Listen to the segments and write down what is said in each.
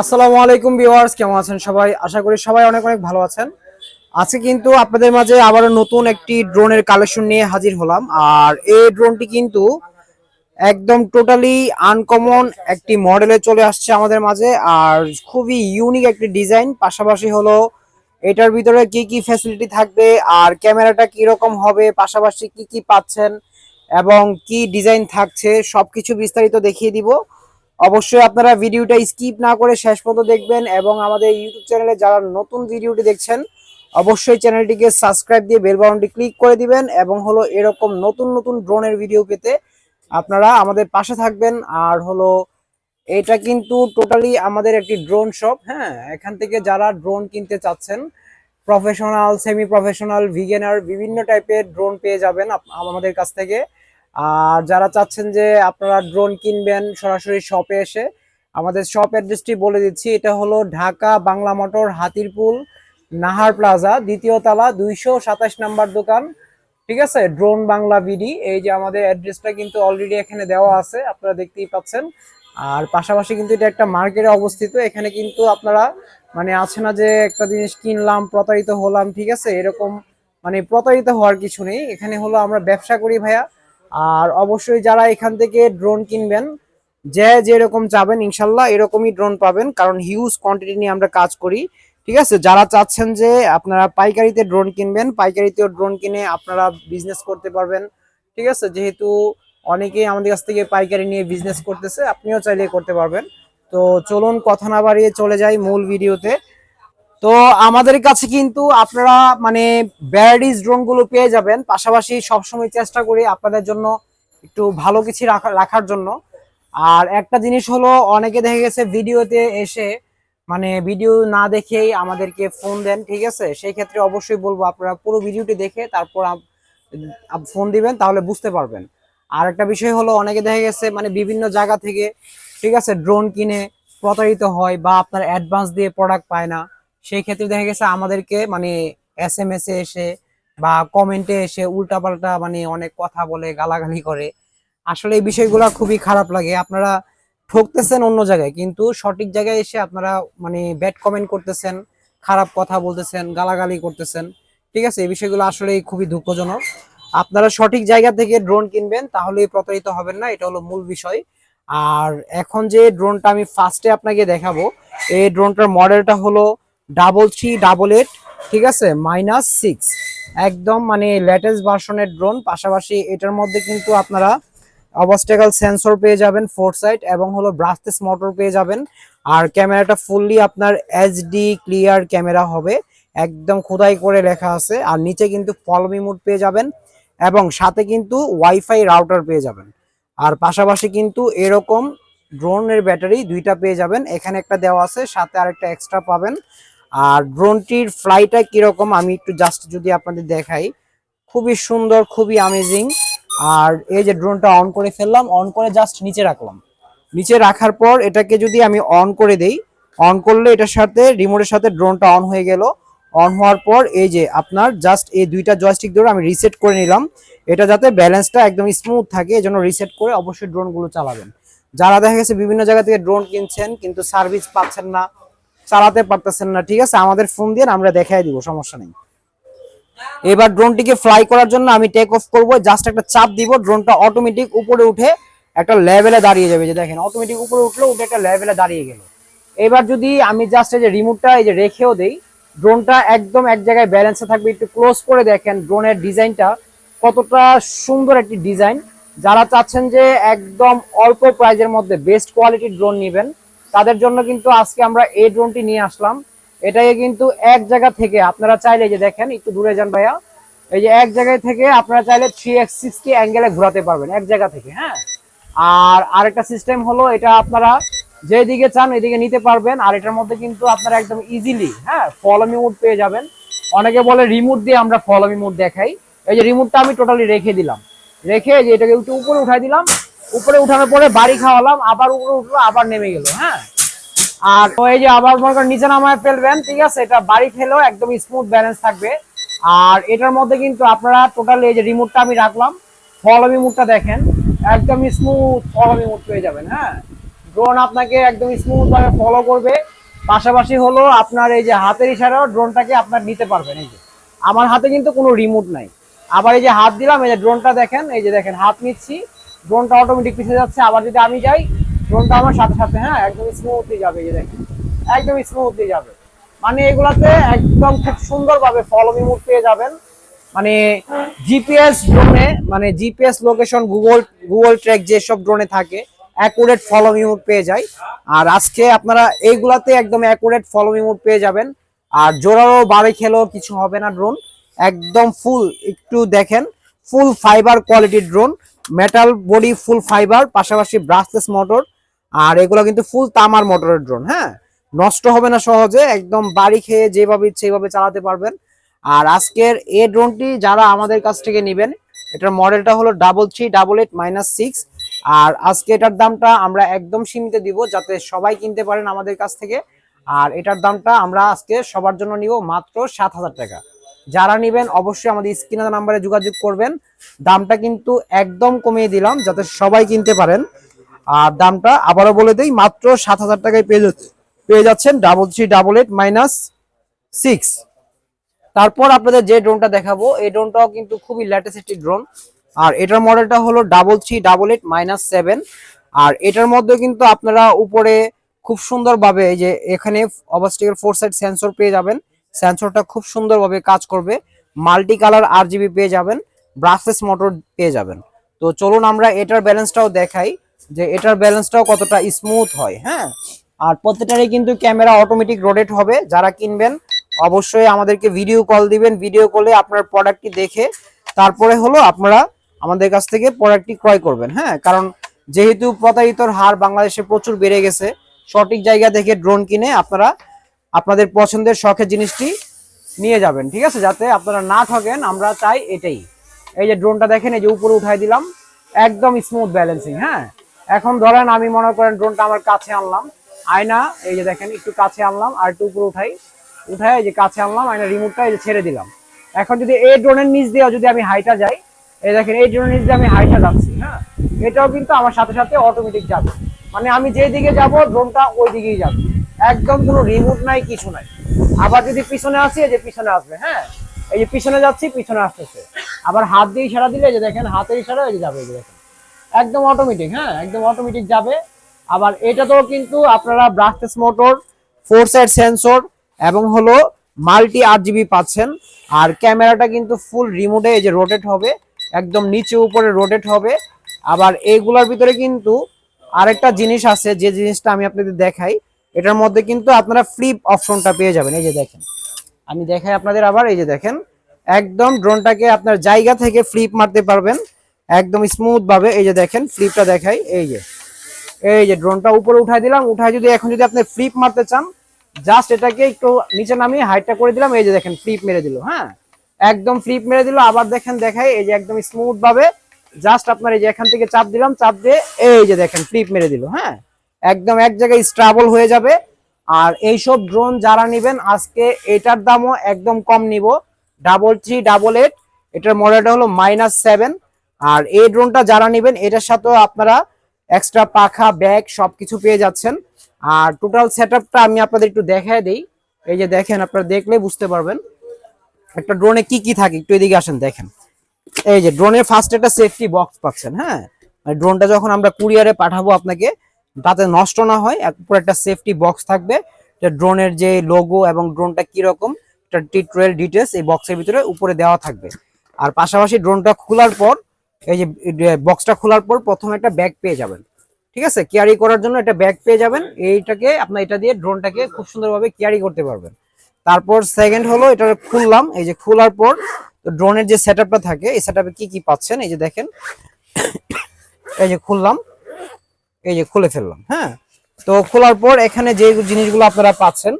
আসসালামু আলাইকুম ভিউয়ার্স, কেমন আছেন সবাই? আশা করি সবাই অনেক অনেক ভালো আছেন। আজকে কিন্তু আপনাদের মাঝে আবারও নতুন একটি ড্রোনের কালেকশন নিয়ে হাজির হলাম। আর এই ড্রোনটি কিন্তু একদম টোটালি আনকমন একটি মডেলে চলে আসছে আমাদের মাঝে। আর খুবই ইউনিক একটি ডিজাইন, পাশাপাশি হলো এটার ভিতরে কি কি ফ্যাসিলিটি থাকবে, আর ক্যামেরাটা কি রকম হবে, পাশাপাশি কি কি পাচ্ছেন, এবং কি ডিজাইন থাকছে, সবকিছু বিস্তারিত দেখিয়ে দিব। অবশ্যই আপনারা ভিডিওটা স্কিপ না করে শেষ পর্যন্ত দেখবেন এবং আমাদের ইউটিউব চ্যানেলে যারা নতুন ভিডিওটি দেখছেন, অবশ্যই চ্যানেলটিকে সাবস্ক্রাইব দিয়ে বেল বাটনটি ক্লিক করে দিবেন এবং হলো এরকম নতুন নতুন ড্রোনের ভিডিও পেতে আপনারা আমাদের পাশে থাকবেন। আর হলো এটা কিন্তু টোটালি আমাদের একটি ড্রোন শপ হ্যাঁ? এখান থেকে যারা ড্রোন কিনতে চাচ্ছেন প্রফেশনাল সেমি প্রফেশনাল ভিগেনার বিভিন্ন টাইপের ড্রোন পেয়ে যাবেন আমাদের কাছ থেকে। আর যারা চাচ্ছেন যে আপনারা ড্রোন কিনবেন সরাসরি শপে এসে, আমাদের শপ অ্যাড্রেসটি বলে দিচ্ছি, এটা হলো ঢাকা বাংলা মোটর, হাতিরপুল, নাহার প্লাজা, দ্বিতীয় তলা, দুইশো সাতাশ নাম্বার দোকান। ঠিক আছে? ড্রোন বাংলা বিডি এই যে আমাদের অ্যাড্রেসটা কিন্তু অলরেডি এখানে দেওয়া আছে, আপনারা দেখতেই পাচ্ছেন। আর পাশাপাশি কিন্তু এটা একটা মার্কেটে অবস্থিত, এখানে কিন্তু আপনারা মানে আছে না যে একটা জিনিস কিনলাম, প্রতারিত হলাম, ঠিক আছে? এরকম মানে প্রতারিত হওয়ার কিছু নেই। এখানে হলো আমরা ব্যবসা করি ভাইয়া। আর অবশ্যই যারা এখান থেকে ড্রোন কিনবেন, যে যেরকম চাবেন, ইনশাল্লাহ এরকমই ড্রোন পাবেন, কারণ হিউজ কোয়ান্টিটি নিয়ে আমরা কাজ করি। ঠিক আছে? যারা চাচ্ছেন যে আপনারা পাইকারিতে ড্রোন কিনবেন, পাইকারিতেও ড্রোন কিনে আপনারা বিজনেস করতে পারবেন। ঠিক আছে? যেহেতু অনেকেই আমাদের কাছ থেকে পাইকারি নিয়ে বিজনেস করতেছে, আপনিও চাইলে করতে পারবেন। তো চলুন, কথা না বাড়িয়ে চলে যাই মূল ভিডিওতে তো আমাদের কাছে কিন্তু আপনারা মানে ভ্যারাইটিস ড্রোনগুলো পেয়ে যাবেন। পাশাপাশি সবসময় চেষ্টা করি আপনাদের জন্য একটু ভালো কিছু রাখা রাখার জন্য। আর একটা জিনিস হলো, অনেকে দেখে গেছে ভিডিওতে এসে মানে ভিডিও না দেখেই আমাদেরকে ফোন দেন, ঠিক আছে? সেই ক্ষেত্রে অবশ্যই বলব, আপনারা পুরো ভিডিওটি দেখে তারপর ফোন দিবেন, তাহলে বুঝতে পারবেন। আর একটা বিষয় হলো, অনেকে দেখা গেছে মানে বিভিন্ন জায়গা থেকে, ঠিক আছে ড্রোন কিনে প্রতারিত হয় বা আপনার অ্যাডভান্স দিয়ে প্রোডাক্ট পায় না। সেই ক্ষেত্রে দেখা গেছে আমাদেরকে মানে এস এম এস এ এসে বা কমেন্টে এসে উল্টাপাল্টা মানে অনেক কথা বলে, গালাগালি করে। আসলে এই বিষয়গুলো খুবই খারাপ লাগে। আপনারা ঠকতেছেন অন্য জায়গায়, কিন্তু সঠিক জায়গায় এসে আপনারা মানে ব্যাড কমেন্ট করতেছেন, খারাপ কথা বলতেছেন, গালাগালি করতেছেন। ঠিক আছে? এই বিষয়গুলো আসলে খুবই দুঃখজনক। আপনারা সঠিক জায়গা থেকে ড্রোন কিনবেন তাহলে প্রতারিত হবেন না, এটা হলো মূল বিষয়। আর এখন যে ড্রোনটা আমি ফার্স্টে আপনাকে দেখাবো, এই ড্রোনটার মডেলটা হলো ডাবল থ্রি, ডাবল এইট, ঠিক আছে? Minus six. একদম মানে লেটেস্ট ভার্সনের ড্রোন পাশাপাশি এটার মধ্যে কিন্তু আপনারা অবস্টেকাল সেন্সর পেয়ে যাবেন ফোর সাইড এবং হলো ব্রাসলেস মোটর পেয়ে যাবেন। আর ক্যামেরাটা ফুললি আপনার এইচডি ক্লিয়ার ক্যামেরা হবে। একদম খোদাই করে লেখা আছে। আর নিচে কিন্তু ফলমি মোড পেয়ে যাবেন এবং সাথে কিন্তু ওয়াইফাই রাউটার পেয়ে যাবেন। আর পাশাপাশি কিন্তু এরকম ড্রোনের ব্যাটারি দুইটা পেয়ে যাবেন। এখানে একটা দেওয়া আছে, সাথে আরেকটা এক্সট্রা পাবেন। আর ড্রোনটির ফ্লাইটা কীরকম, আমি একটু জাস্ট যদি আপনাদের দেখাই। খুবই সুন্দর, খুবই আমেজিং আর এই যে ড্রোনটা অন করে ফেললাম অন করে জাস্ট নিচে রাখলাম। নিচে রাখার পর এটাকে যদি আমি অন করে দেই অন করলে এটার সাথে রিমোটের সাথে ড্রোনটা অন হয়ে গেল। অন হওয়ার পর এই যে আপনার জাস্ট এই দুইটা জয়স্টিক ধরে আমি রিসেট করে নিলাম। এটা যাতে ব্যালেন্সটা একদম স্মুথ থাকে, এজন্য রিসেট করে অবশ্যই ড্রোনগুলো চালাবেন। যারা দেখা গেছে বিভিন্ন জায়গা থেকে ড্রোন কিনছেন, কিন্তু সার্ভিস পাচ্ছেন না চালাতে পারতেছেন না, ঠিক আছে? আমাদের ফোন দিয়ে আমরা দেখাই দিব, সমস্যা নেই। এবার ড্রোনটিকে ফ্লাই করার জন্য আমি টেক অফ করব জাস্ট একটা চাপ দিব ড্রোনটা অটোমেটিক উপরে উঠে একটা লেভেলে দাঁড়িয়ে যাবে, যে দেখেন অটোমেটিক উপরে উঠল, উঠে একটা লেভেলে দাঁড়িয়ে গেল। এবার যদি আমি জাস্ট এই যে রিমোটটা এই যে রেখেও দেই ড্রোনটা একদম এক জায়গায় ব্যালেন্সে থাকবে, একটু ক্লোজ করে দেখেন ড্রোনের ডিজাইনটা কতটা সুন্দর একটি ডিজাইন যারা চাচ্ছেন যে একদম অল্প প্রাইজের মধ্যে বেস্ট কোয়ালিটির ড্রোন নেবেন তাদের জন্য কিন্তু আজকে আমরা এই ড্রোনটি নিয়ে আসলাম। এটাকে কিন্তু এক জায়গা থেকে আপনারা চাইলে যে দেখেন, একটু দূরে যান ভাইয়া। এই যে এক জায়গায় থেকে আপনারা চাইলে থ্রি এক্স সিক্সটি অ্যাঙ্গেলে ঘোরাতে পারবেন, এক জায়গা থেকে হ্যাঁ? আর আরেকটা সিস্টেম হলো, এটা আপনারা যেদিকে চান এদিকে নিতে পারবেন, আর এটার মধ্যে কিন্তু আপনারা একদম ইজিলি হ্যাঁ ফলোমি মোড পেয়ে যাবেন। অনেকে বলে রিমোট দিয়ে আমরা ফলোমি মুড দেখাই। এই যে রিমোটটা আমি টোটালি রেখে দিলাম। রেখে যে এটাকে একটু উপরে উঠাই দিলাম। উপরে উঠানোর পরে বাড়ি খাওয়ালাম, আবার উপরে উঠল, আবার নেমে গেল হ্যাঁ? আর এই যে আবার মনে করেন নিচে নামায় ফেলবেন, ঠিক আছে? এটা বাড়ি খেলেও একদম স্মুথ ব্যালেন্স থাকবে। আর এটার মধ্যে কিন্তু আপনারা টোটালি এই যে রিমোটটা আমি রাখলাম ফলমি মুডটা দেখেন, একদম স্মুথ ফলমি মুড পেয়ে যাবেন হ্যাঁ? ড্রোন আপনাকে একদম স্মুথ ভাবে ফলো করবে। পাশাপাশি হলো আপনার এই যে হাতের ইশারাও ড্রোনটাকে আপনার নিতে পারবেন, এই যে। আমার হাতে কিন্তু কোনো রিমোট নাই। আবার এই যে হাত দিলাম, এই যে ড্রোনটা দেখেন, এই যে দেখেন, হাত নিচ্ছি। ড্রোনটা অটোমেটিক পিছিয়ে যাচ্ছে, আবার যদি আমি যাই ড্রোনটা আমার সাথে সাথে হ্যাঁ একদম স্মুথলি যাবে, এই দেখেন। একদম স্মুথলি যাবে। মানে এগুলাতে একদম খুব সুন্দরভাবে ফলো রিমোট পেয়ে যাবেন। মানে জিপিএস ড্রোনে মানে GPS location Google Google track যেসব ড্রোনে থাকে অ্যাকুরেট ফলো মোড পেয়ে যায়। আর আজকে আপনারা এইগুলাতে একদম অ্যাকুরেট ফলো মোড পেয়ে যাবেন। আর জোরালো বাড়ি খেলেও কিছু হবে না ড্রোন একদম ফুল একটু দেখেন ফুল ফাইবার কোয়ালিটির drone metal body full fibre পাশাপাশি ব্রাসলেস মোটর আর এগুলো কিন্তু ফুল তামার মোটরের ড্রোন হ্যাঁ? নষ্ট হবে না সহজে, একদম বাড়ি খেয়ে যেভাবে ইচ্ছে সেইভাবে চালাতে পারবেন। আর আজকের এ ড্রোনটি যারা আমাদের কাছ থেকে নেবেন, এটার মডেলটা হলো double three double eight minus six আর আজকে এটার দামটা আমরা একদম সীমিত দিব, যাতে সবাই কিনতে পারেন আমাদের কাছ থেকে। আর এটার দামটা আমরা আজকে সবার জন্য নিব মাত্র সাত হাজার টাকা। যারা নেবেন, অবশ্যই আমাদের স্ক্রিনের নাম্বারে যোগাযোগ করবেন। দামটা কিন্তু একদম কমিয়ে দিলাম, যাতে সবাই কিনতে পারেন। আর দামটা আবারও বলে দেই, মাত্র সাত হাজার টাকায় পেয়ে যাচ্ছে। পেয়ে যাচ্ছেন double three double eight minus six তারপর আপনাদের যে ড্রোনটা দেখাবো, এই ড্রোনটাও কিন্তু খুবই লেটেস্ট একটি ড্রোন আর এটার মডেলটা হলো double three double eight minus seven আর এটার মধ্যে কিন্তু আপনারা উপরে খুব সুন্দরভাবে এই যে এখানে অবস্টিকের ফোর সাইড সেন্সর পেয়ে যাবেন। সেন্সরটা খুব সুন্দরভাবে কাজ করবে। মাল্টি কালার আর পেয়ে যাবেন। ব্রাসলেস মোটর পেয়ে যাবেন। তো চলুন আমরা এটার ব্যালেন্সটাও দেখাই। যে এটার ব্যালেন্সটাও কতটা স্মুথ হয় হ্যাঁ? আর প্রত্যেকটারই কিন্তু ক্যামেরা অটোমেটিক রোটেট হবে, যারা কিনবেন অবশ্যই আমাদেরকে ভিডিও কল দিবেন ভিডিও কলে আপনার প্রোডাক্টটি দেখে তারপরে হলো আপনারা আমাদের কাছ থেকে প্রোডাক্টটি ক্রয় করবেন হ্যাঁ? কারণ যেহেতু প্রতারিতর হার বাংলাদেশে প্রচুর বেড়ে গেছে, সঠিক জায়গা থেকে ড্রোন কিনে আপনারা আপনাদের পছন্দের শখের জিনিসটি নিয়ে যাবেন, ঠিক আছে? যাতে আপনারা না ঠকেন আমরা চাই এটাই। এই যে ড্রোনটা দেখেন, এই যে উপরে উঠাই দিলাম, একদম স্মুথ ব্যালেন্সিং হ্যাঁ? এখন ধরেন আমি মনে করেন ড্রোনটা আমার কাছে আনলাম। আয়না, এই যে দেখেন, একটু কাছে আনলাম, আর একটু উপরে উঠাই। উঠাই, এই যে কাছে আনলাম, আয়না রিমোটটা এই যে ছেড়ে দিলাম। এখন যদি এই ড্রোনের নিচ দিয়ে যদি আমি হাইটা যাই, এই দেখেন, এই ড্রোনের নিচ দিয়ে আমি হাইটা যাচ্ছি হ্যাঁ? এটাও কিন্তু আমার সাথে সাথে অটোমেটিক যাবে। মানে আমি যেই দিকে যাব ড্রোনটা ওই দিকেই যাবে। একদম কোনো রিমোট নাই, কিছু নাই। আবার যদি পিছনে আসি, এই যে পিছনে আসবে হ্যাঁ? এই যে পিছনে যাচ্ছি, পিছনে আসতেছে। আবার হাত দিয়ে ইশারা দিলে যে দেখেন, হাতের ইশারা, এই যে যাবে, এই যে দেখেন। একদম অটোমেটিক হ্যাঁ একদম অটোমেটিক যাবে। আবার এটাতেও কিন্তু আপনারা brushless motor four side sensor এবং হলো মাল্টি আট জিবি পাচ্ছেন। আর ক্যামেরাটা কিন্তু ফুল রিমোটে এই যে রোটেট হবে, একদম নিচে উপরে রোটেট হবে। আবার এইগুলোর ভিতরে কিন্তু আরেকটা জিনিস আছে, যে জিনিসটা আমি আপনাদের দেখাই, এটার মধ্যে কিন্তু আপনারা ফ্লিপ অপশনটা পেয়ে যাবেন, এই যে দেখেন। আমি দেখাই আপনাদের আবার, এই যে দেখেন, একদম ড্রোনটাকে আপনার জায়গা থেকে ফ্লিপ মারতে পারবেন। একদম স্মুথ ভাবে, এই যে দেখেন ফ্লিপটা দেখাই, এই যে। এই যে ড্রোনটা উপরে উঠাই দিলাম উঠাই যদি এখন যদি আপনি ফ্লিপ মারতে চান জাস্ট এটাকে একটু নিচে নামিয়ে হাইটটা করে দিলাম, এই যে দেখেন ফ্লিপ মেরে দিল হ্যাঁ? একদম ফ্লিপ মেরে দিল, আবার দেখেন, দেখাই, এই যে একদম স্মুথ ভাবে জাস্ট আপনার এই যে এখান থেকে চাপ দিলাম, চাপ দিয়ে এই যে দেখেন ফ্লিপ মেরে দিল হ্যাঁ? একদম এক জায়গায় স্ট্রাবল হয়ে যাবে। আর এইসব ড্রোন যারা নেবেন, আজকে এটার দামও একদম কম নিব। ডাবল থ্রি ডাবল এইট এটার মডেলটা হলো মাইনাস সেভেন আর এই ড্রোনটা যারা নেবেন, এটার সাথেও আপনারা এক্সট্রা পাখা ব্যাগ সবকিছু পেয়ে যাচ্ছেন। আর টোটাল সেটআপটা আমি আপনাদের একটু দেখায় দেই। এই যে দেখেন, আপনারা দেখলে বুঝতে পারবেন একটা ড্রোনে কি কি থাকে। একটু এদিকে আসেন, দেখেন। এই যে ড্রোনের ফার্স্ট একটা সেফটি বক্স পাচ্ছেন হ্যাঁ? ড্রোনটা যখন আমরা কুরিয়ারে পাঠাবো আপনাকে, তাতে নষ্ট না হয় উপরে একটা সেফটি বক্স থাকবে। ড্রোনের যে লোগো এবং ড্রোনটা কীরকম একটা টিটুয়েল ডিটেলস এই বক্সের ভিতরে উপরে দেওয়া থাকবে। আর পাশাপাশি ড্রোনটা খোলার পর এই যে বক্সটা খোলার পর প্রথমে একটা ব্যাগ পেয়ে যাবেন। ঠিক আছে? ক্যারি করার জন্য একটা ব্যাগ পেয়ে যাবেন। এইটাকে, আপনার এটা দিয়ে ড্রোনটাকে খুব সুন্দরভাবে ক্যারি করতে পারবেন। তারপর সেকেন্ড হলো, এটা খুললাম। এই যে খোলার পর ড্রোনের যে সেটআপটা থাকে, এই সেটআপে কি কি পাচ্ছেন? এই যে দেখেন। এই যে খুললাম। এই যে খুলে ফেললাম হ্যাঁ? তো খোলার পর এখানে যে জিনিসগুলো আপনারা পাচ্ছেন,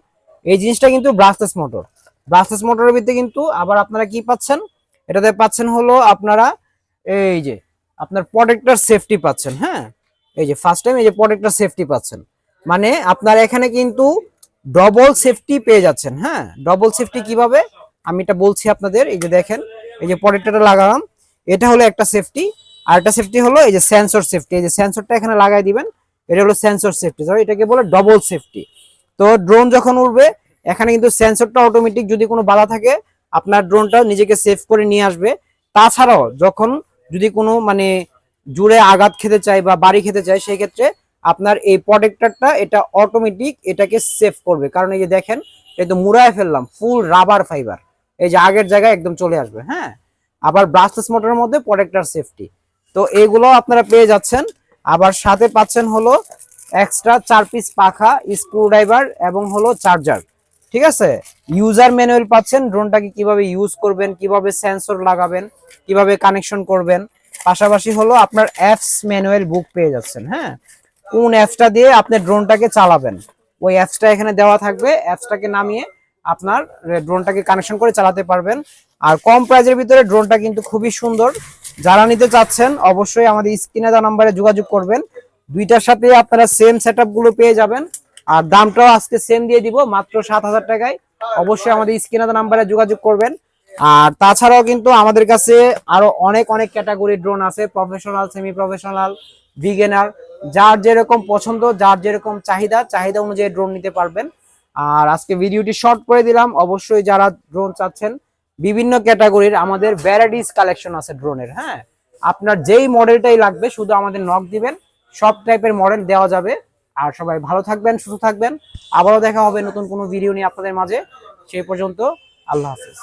এই জিনিসটা কিন্তু ব্রাসলেস মোটর ব্রাসলেস মোটরের ভিতরে কিন্তু আবার আপনারা কি পাচ্ছেন? এটাতে পাচ্ছেন হলো আপনারা এই যে, আপনার প্রোটেক্টর সেফটি পাচ্ছেন হ্যাঁ? এই যে ফার্স্ট টাইম এই যে প্রোটেক্টর সেফটি পাচ্ছেন। মানে আপনার এখানে কিন্তু ডবল সেফটি পেয়ে যাচ্ছেন হ্যাঁ? ডবল সেফটি কীভাবে? আমি এটা বলছি আপনাদের, এই যে দেখেন, এই যে প্রোটেক্টরটা লাগালাম, এটা হলো একটা সেফটি আর একটা সেফটি হলো এই যে সেন্সর সেফটি এই যে সেন্সরটা এখানে লাগাই দিবেন, এটা হলো সেন্সর সেফটি ধরো এটাকে বলে ডবল সেফটি তো ড্রোন যখন উড়বে, এখানে কিন্তু সেন্সরটা অটোমেটিক যদি কোনো বাধা থাকে, আপনার ড্রোনটা নিজেকে সেভ করে নিয়ে আসবে। তাছাড়াও যখন যদি কোনো মানে জুড়ে আঘাত খেতে চায় বা বাড়ি খেতে চায়, সেই ক্ষেত্রে আপনার এই প্রোটেক্টরটা এটা অটোমেটিক এটাকে সেভ করবে। কারণ এই যে দেখেন, এই তো মুড়ায় ফেললাম ফুল রাবার ফাইবার এই যে আগের জায়গায় একদম চলে আসবে হ্যাঁ? আবার ব্রাসলেস মোটরের মধ্যে প্রোটেক্টর সেফটি তো এইগুলো আপনারা পেয়ে যাচ্ছেন। আবার সাথে পাচ্ছেন হলো এক্সট্রা চার পিস পাখা স্ক্রু ড্রাইভার এবং হলো চার্জার ঠিক আছে? ইউজার ম্যানুয়াল পাচ্ছেন ড্রোনটাকে কীভাবে ইউজ করবেন, কীভাবে সেন্সর লাগাবেন, কীভাবে কানেকশন করবেন, পাশাপাশি হলো আপনার অ্যাপস ম্যানুয়াল বুক পেয়ে যাচ্ছেন হ্যাঁ? কোন অ্যাপসটা দিয়ে আপনি ড্রোনটাকে চালাবেন? ওই অ্যাপসটা এখানে দেওয়া থাকবে অ্যাপসটাকে নামিয়ে আপনার ড্রোনটাকে কানেকশন করে চালাতে পারবেন। আর কম প্রাইজের ভিতরে ড্রোনটা কিন্তু খুবই সুন্দর। যারা নিতে চাচ্ছেন, অবশ্যই আমাদের স্ক্রিনে দেওয়া নাম্বারে যোগাযোগ করবেন। দুইটার সাথে আপনারা সেম সেট পেয়ে যাবেন। আর দামটাও আজকে সেম দিয়ে দিব, মাত্র সাত হাজার টাকায়। অবশ্যই আমাদের স্ক্রিনে নাম্বারে যোগাযোগ করবেন। আর তাছাড়াও কিন্তু আমাদের কাছে আরও অনেক অনেক ক্যাটাগরি ড্রোন আছে প্রফেশনাল সেমি প্রফেশনাল বিগিনার যার যেরকম পছন্দ, যার যেরকম চাহিদা চাহিদা অনুযায়ী ড্রোন নিতে পারবেন। আর আজকে ভিডিওটি শর্ট করে দিলাম। অবশ্যই যারা ড্রোন চাচ্ছেন, বিভিন্ন ক্যাটাগরির আমাদের ভ্যারাইটিস কালেকশন আছে ড্রোনের হ্যাঁ? আপনার যেই মডেলটাই লাগবে, শুধু আমাদের নক দিবেন, সব টাইপের মডেল দেওয়া যাবে। আর সবাই ভালো থাকবেন, সুস্থ থাকবেন। আবারও দেখা হবে নতুন কোনো ভিডিও নিয়ে আপনাদের মাঝে। সেই পর্যন্ত আল্লাহ হাফিজ।